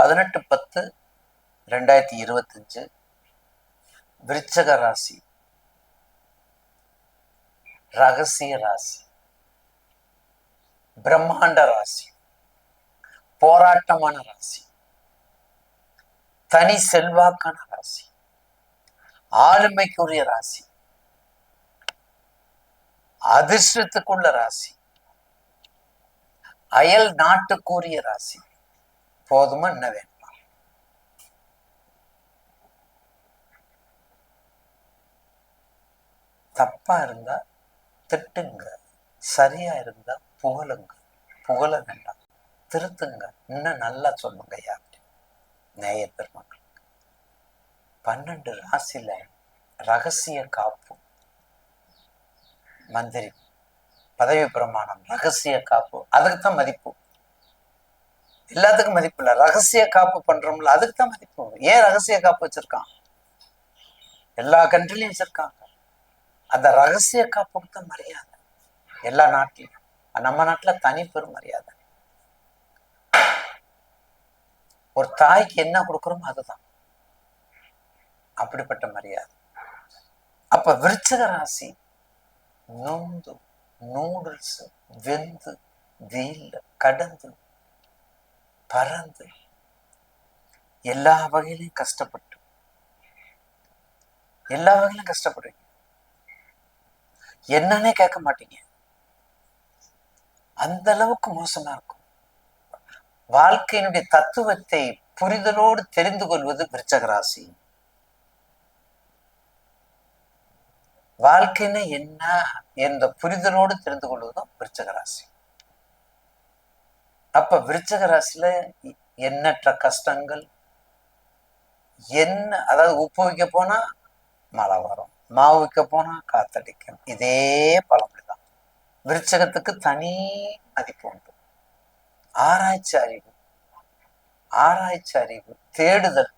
பதினெட்டு பத்து ரெண்டாயிரத்தி இருபத்தஞ்சு விருச்சக ராசி. ரகசிய ராசி. பிரம்மாண்ட ராசி. போராட்டமான ராசி. தனி செல்வாக்கான ராசி. ஆளுமைக்குரிய ராசி. அதிர்ஷ்டத்துக்குள்ள ராசி. அயல் நாட்டுக்குரிய ராசி. போதுமா என்ன வேணுமா? தப்பா இருந்தா திட்டுங்க. சரியா இருந்தா புகழுங்க. புகழ வேண்டாம். திருத்துங்க. இன்னும் நல்லா சொல்லுங்க யார் நேய பெருமக்கள். பன்னெண்டு ராசியில ரகசிய காப்பு. மந்திரி. பதவி பிரமாணம். ரகசிய காப்பு. அதுக்கு தான் மதிப்பு. எல்லாத்துக்கும் மதிப்பு இல்லை. ரகசிய காப்பு பண்றோம்ல அதுக்கு தான் மதிப்பு ஏன் ரகசிய காப்பு வச்சிருக்கான்? எல்லா கண்ட்ரிலையும் வச்சிருக்காங்க. அந்த ரகசிய காப்புக்கு தான் மரியாதை. எல்லா நாட்டிலையும் நம்ம நாட்டுல தனி பெரும் மரியாதை. ஒரு தாய்க்கு என்ன கொடுக்குறோமோ அதுதான். அப்படிப்பட்ட மரியாதை. அப்ப விருச்சக ராசி நொந்து நூடுல்ஸ் வெந்து வெயில் கடந்து பறந்து எல்லா வகையிலையும் கஷ்டப்பட்டு எல்லா வகையிலும் கஷ்டப்படுவீங்க என்னன்னே கேட்க மாட்டீங்க. அந்த அளவுக்கு மோசமா இருக்கும். வாழ்க்கையினுடைய தத்துவத்தை புரிதலோடு தெரிந்து கொள்வது விருச்சகராசி. வாழ்க்கைன்னு வாழ்க்கைன்னா என்ன என்ற புரிதலோடு தெரிந்து கொள்வதும் விருச்சகராசி. அப்ப விருச்சக ராசியில எண்ணற்ற கஷ்டங்கள்? என்ன அதாவது உப்பு வைக்க போனா மழை வரும் மாவு வைக்க போனா காத்தடிக்கும். இதே பழமொழிதான் விருச்சகத்துக்கு தனி மதிப்பு உண்டு. ஆராய்ச்சி அறிவு ஆராய்ச்சி அறிவு தேடுதல்.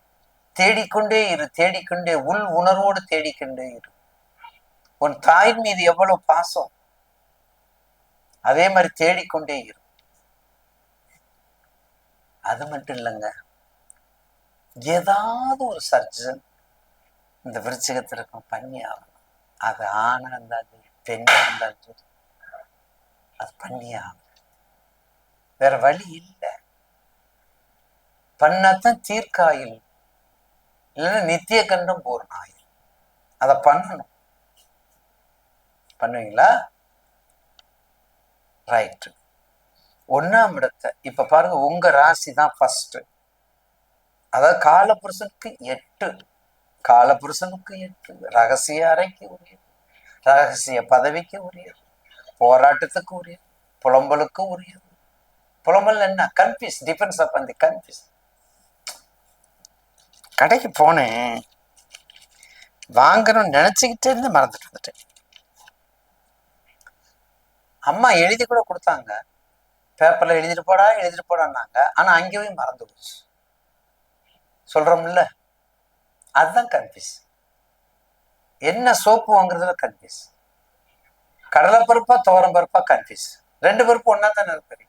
தேடிக்கொண்டே இரு தேடிக்கொண்டே உள் உணர்வோடு தேடிக்கொண்டே இரு. உன் தாயின் மீது எவ்வளவு பாசம்? அதே மாதிரி தேடிக்கொண்டே இரு. அது மட்டும் இல்லைங்க. ஏதாவது ஒரு சர்ஜன் இந்த விருச்சிகத்திற்கும் பண்ணி ஆகணும். அது ஆணா இருந்தாலும் பெண்ணா இருந்தாலும் சரி அது பண்ணி ஆகணும். வேற வழி இல்லை. பண்ணாதான் தீர்க்காயில். இல்லைன்னா நித்திய கண்டம் பூர்ணாயில். அதை பண்ணணும். பண்ணுவீங்களா? ரைட்டு ஒன்னாம் இடத்தை. இப்ப பாருங்க உங்க ராசி தான் ஃபர்ஸ்ட் அதாவது காலபுருஷனுக்கு எட்டு. காலபுருஷனுக்கு எட்டு. ரகசிய அறைக்கு உரியது ரகசிய பதவிக்கு உரியது போராட்டத்துக்கு உரியது புலம்பலுக்கு உரியது புலம்பல் என்ன? கன்ஃபியூஸ் டிஃபென்ஸ் ஆஃப் அந்த கன்ஃபியூஸ் கடைக்கு போனேன். வாங்கணும்னு நினைச்சுக்கிட்டே இருந்து மறந்துட்டு வந்துட்டேன். அம்மா எழுதி கூட கொடுத்தாங்க. பேப்பர்ல எழுதிட்டு போடா எழுதிட்டு போடான்னாங்க. ஆனா அங்கேயும் மறந்து போச்சு. சொல்றோம்ல? அதுதான் கன்ஃபியூஸ் என்ன சோப்பு வாங்குறதுல கன்ஃபியூஸ் கடலை பருப்பா துவரம் பருப்பா கன்ஃபியூஸ் ரெண்டு பருப்பு ஒன்னா தானே இருக்கு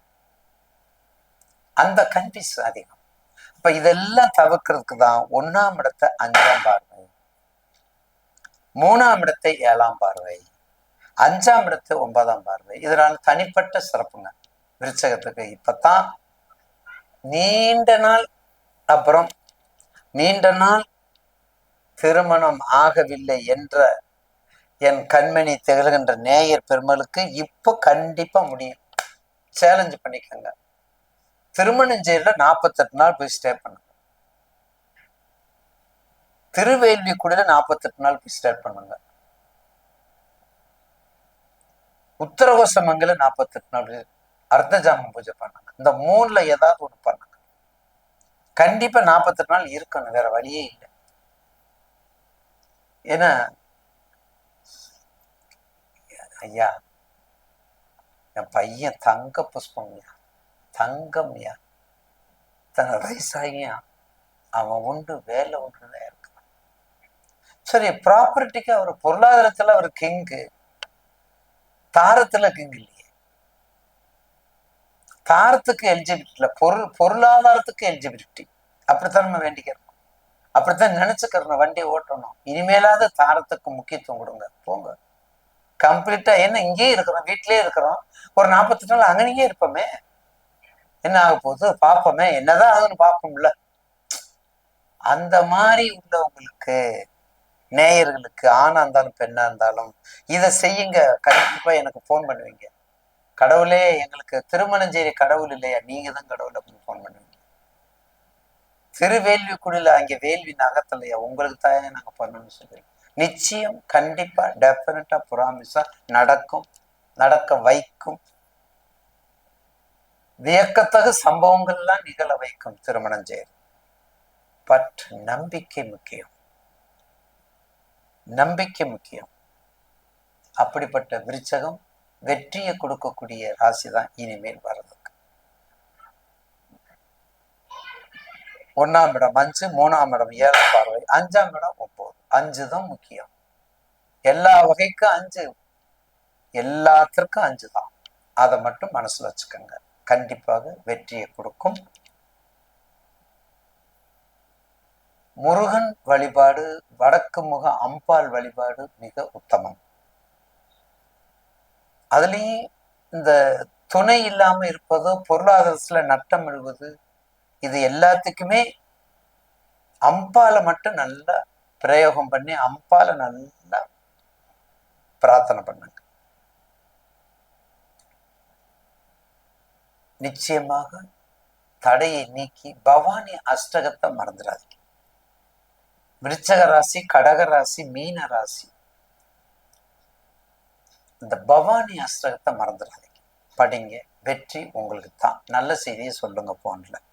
அந்த கன்ஃபியூஸ் அதிகம். இப்ப இதெல்லாம் தவிர்க்கிறதுக்கு தான் ஒன்னாம் இடத்தை அஞ்சாம் பார்வை. மூணாம் இடத்தை ஏழாம் பார்வை. அஞ்சாம் இடத்து ஒன்பதாம் பார்வை. இதனால தனிப்பட்ட சிறப்புங்க. விருச்சகத்துக்கு. இப்பத்தான் நீண்ட நாள் அப்புறம் நீண்ட நாள் திருமணம் ஆகவில்லை என்ற என் கண்மணி திகழ்கின்ற நேயர் பெருமளுக்கு இப்போ கண்டிப்பா முடியும். சேலஞ்சு பண்ணிக்கோங்க. திருமணம் செய்யல நாற்பத்தெட்டு நாள் போய் ஸ்டே பண்ணுங்க. திருவேல்வி கூட நாற்பத்தெட்டு நாள் போய் ஸ்டே பண்ணுங்க. உத்தரகோசமங்கல நாற்பத்தெட்டு நாள் அர்த்தஜாமம் பூஜை பண்ணுங்க. இந்த மூணுல ஏதாவது ஒண்ணு பண்ணுங்க. கண்டிப்பா நாற்பத்தெட்டு நாள் இருக்கணும் வேற வழியே இல்லை. ஏன்னா ஐயா என் பையன் தங்க புஷ்பம்யா தங்கம்யா தன் வயசாகியா அவன் உண்டு வேலை உண்டுதான் இருக்கான். சரி ப்ராப்பர்ட்டிக்கு அவர் பொருளாதாரத்துல அவர் கிங்கு தாரத்துல கிங் இல்லையா. தாரத்துக்கு எலிஜிபிலிட்டி இல்லை. பொருள் பொருளாதாரத்துக்கு எலிஜிபிலிட்டி அப்படித்தான் நம்ம வேண்டிக்கிறோம். அப்படித்தான் நினைச்சுக்கிறோம். வண்டி ஓட்டணும். இனிமேலாவது தாரத்துக்கு முக்கியத்துவம் கொடுங்க. போங்க. கம்ப்ளீட்டா என்ன இங்கேயே இருக்கிறோம். வீட்லயே இருக்கிறோம். ஒரு நாற்பத்தி நாள் அங்கனையே இருப்போமே. என்ன ஆக போகுது? பார்ப்போமே. என்னதான் ஆகுதுன்னு பார்ப்போம்ல. அந்த மாதிரி உள்ளவங்களுக்கு நேயர்களுக்கு ஆணா இருந்தாலும் பெண்ணா இருந்தாலும் இதை செய்யுங்க. கண்டிப்பா எனக்கு ஃபோன் பண்ணுவீங்க. கடவுளே எங்களுக்கு திருமணம் செய்ய கடவுள் இல்லையா? நீங்க தான் கடவுள் அப்படின்னு ஃபோன் பண்ணுவீங்க குடில அங்கே வேள்வி நகத்தலையா உங்களுக்கு தான் நாங்க பண்ணணும்னு சொல்லுவீங்க நிச்சயம் கண்டிப்பா டெஃபினட்டா புராமிஸா நடக்கும் நடக்க வைக்கும். வியக்கத்தகு சம்பவங்கள்லாம் நிகழ வைக்கும் திருமணம் செய்ய பட் நம்பிக்கை முக்கியம். நம்பிக்கை முக்கியம். அப்படிப்பட்ட விருச்சகம் வெற்றியை கொடுக்கக்கூடிய ராசி தான் இனிமேல் வர்றதுக்கு. ஒன்னாம் இடம் அஞ்சு மூணாம் இடம் ஏழாம் பார்வை அஞ்சாம் இடம் ஒன்பது. அஞ்சு தான் முக்கியம். எல்லா வகைக்கும் அஞ்சு. எல்லாத்திற்கும் அஞ்சு தான். அதை மட்டும் மனசுல வச்சுக்கோங்க. கண்டிப்பாக வெற்றியை கொடுக்கும். முருகன் வழிபாடு வடக்கு முக அம்பாள் வழிபாடு மிக உத்தமம். அதுலேயும் இந்த துணை இல்லாம இருப்பதோ பொருளாதாரத்துல நட்டம் எழுவது இது எல்லாத்துக்குமே அம்பால மட்டும் நல்லா பிரயோகம் பண்ணி அம்பால நல்லா பிரார்த்தனை பண்ணுங்க. நிச்சயமாக தடையை நீக்கி பவானி அஷ்டகத்தை மறந்துடாதீங்க. விருச்சக ராசி கடக ராசி மீன ராசி இந்த பவானி அஷ்டகத்தை மறந்துடாதீங்க. படிங்க. வெற்றி உங்களுக்கு தான் நல்ல செய்தியை சொல்லுங்க போன்ல.